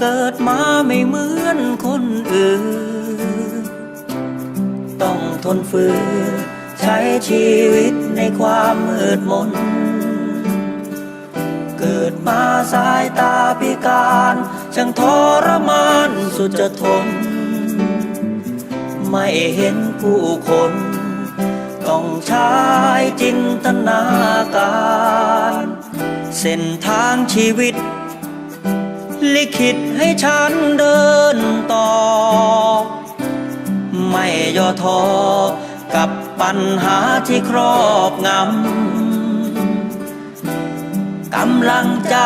เกิดมาไม่เหมือนคนอื่น ต้องทนฝืนใช้ชีวิตในความมืดมน เกิดมาสายตาพิการช่างทรมานสุดจะทน ไม่เห็นผู้คน ต้องใช้จินตนาการ เส้นทางชีวิต ลิขิตให้ฉันเดินต่อ ไม่ย่อท้อกับปัญหาที่ครอบงำ กำลังใจ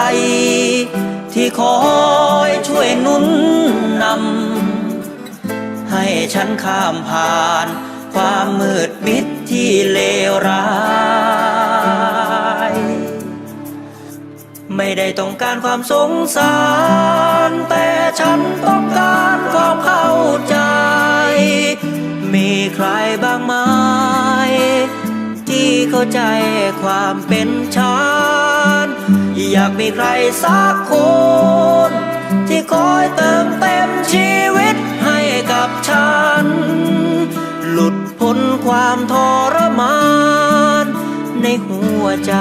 ที่คอยช่วยนุนนำ ให้ฉันข้ามผ่านความมืดมิดที่เลวร้าย ไม่ได้ต้องการความสงสาร แต่ฉันต้องการความเข้าใจ มีใครบ้างไหมที่เข้าใจความเป็นฉัน อยากมีใครสักคน ที่คอยเติมเต็มชีวิตให้กับฉัน หลุดพ้นความทรมาน ในหัวใจ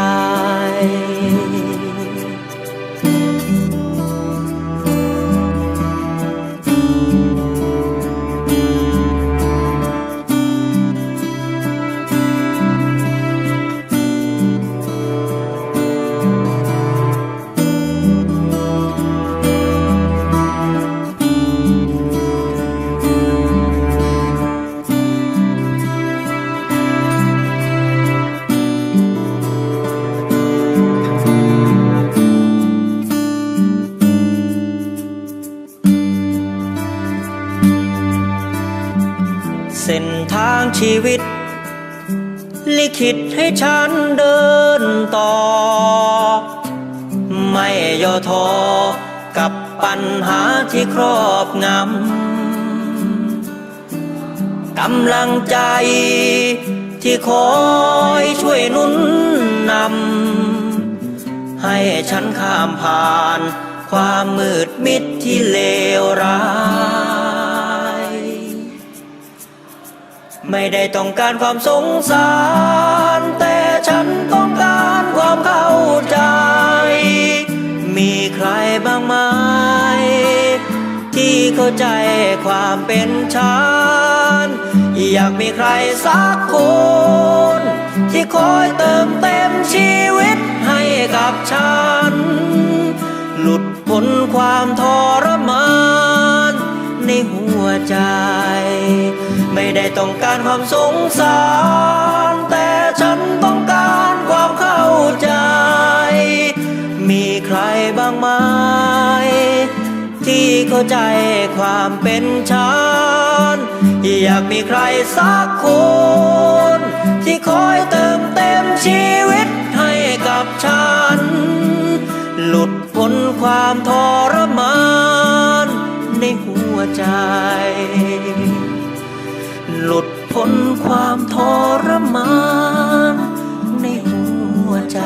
างชีวิต ลิขิตให้ฉันเดินต่อ ไม่ย่อท้อกับปัญหาที่ครอบงำกำลังใจที่คอยช่วยนุนนำให้ฉันข้ามผ่านความมืดมิดที่เลวร้าย ไม่ได้ต้องการความสงสาร แต่ฉันต้องการความเข้าใจ มีใครบ้างไหมที่เข้าใจความเป็นฉัน อยากมีใครสักคน ที่คอยเติมเต็มชีวิตให้กับฉัน หลุดพ้นความทรมานในหัวใจ ไม่ได้ต้องการความสงสาร แต่ฉันต้องการความเข้าใจ มีใครบ้างไหมที่เข้าใจความเป็นฉัน อยากมีใครสักคน ที่คอยเติมเต็มชีวิตให้กับฉัน หลุดพ้นความทรมานในหัวใจ หลุดพ้นความทรมานในหัวใจ